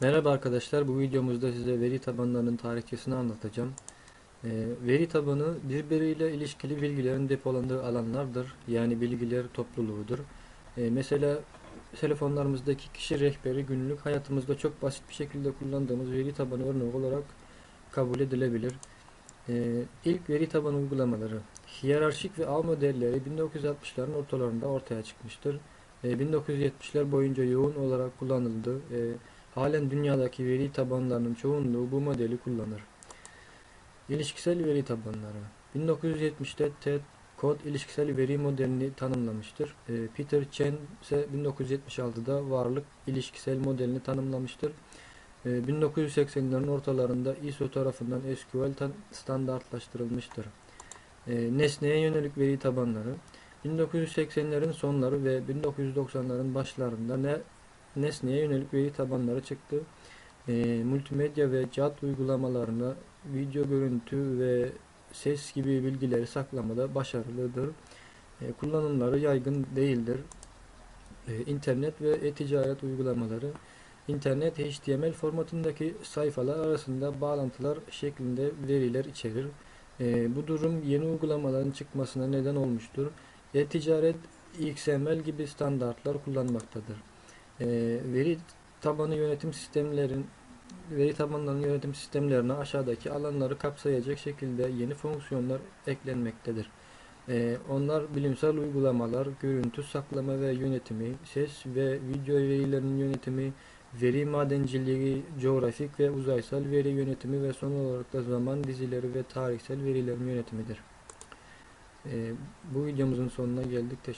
Merhaba arkadaşlar, bu videomuzda size veri tabanlarının tarihçesini anlatacağım. Ee, veri tabanı birbiriyle ilişkili bilgilerin depolandığı alanlardır. Yani bilgiler topluluğudur. Ee, mesela telefonlarımızdaki kişi rehberi günlük hayatımızda çok basit bir şekilde kullandığımız veri tabanı örnek olarak kabul edilebilir. Ee, ilk veri tabanı uygulamaları hiyerarşik ve ağ modelleri 1960'ların ortalarında ortaya çıkmıştır. Ee, 1970'ler boyunca yoğun olarak kullanıldı. Ee, Halen dünyadaki veri tabanlarının çoğunluğu bu modeli kullanır. İlişkisel veri tabanları 1970'te Ted Kod ilişkisel veri modelini tanımlamıştır. Ee, Peter Chen ise 1976'da varlık ilişkisel modelini tanımlamıştır. Ee, 1980'lerin ortalarında ISO tarafından SQL tan- standartlaştırılmıştır. Ee, Nesneye yönelik veri tabanları 1980'lerin sonları ve 1990'ların başlarında ne nesneye yönelik veri tabanları çıktı. E, multimedya ve CAD uygulamalarında video, görüntü ve ses gibi bilgileri saklamada başarılıdır. E, kullanımları yaygın değildir. E, internet ve e-ticaret uygulamaları İnternet HTML formatındaki sayfalar arasında bağlantılar şeklinde veriler içerir. E, bu durum yeni uygulamaların çıkmasına neden olmuştur. E-ticaret XML gibi standartlar kullanmaktadır. E, veri tabanı yönetim sistemlerin veri tabanlarının yönetim sistemlerine aşağıdaki alanları kapsayacak şekilde yeni fonksiyonlar eklenmektedir. E, onlar bilimsel uygulamalar, görüntü saklama ve yönetimi, ses ve video verilerinin yönetimi, veri madenciliği, coğrafik ve uzaysal veri yönetimi ve son olarak da zaman dizileri ve tarihsel verilerin yönetimidir. E, bu videomuzun sonuna geldik. Teşekkür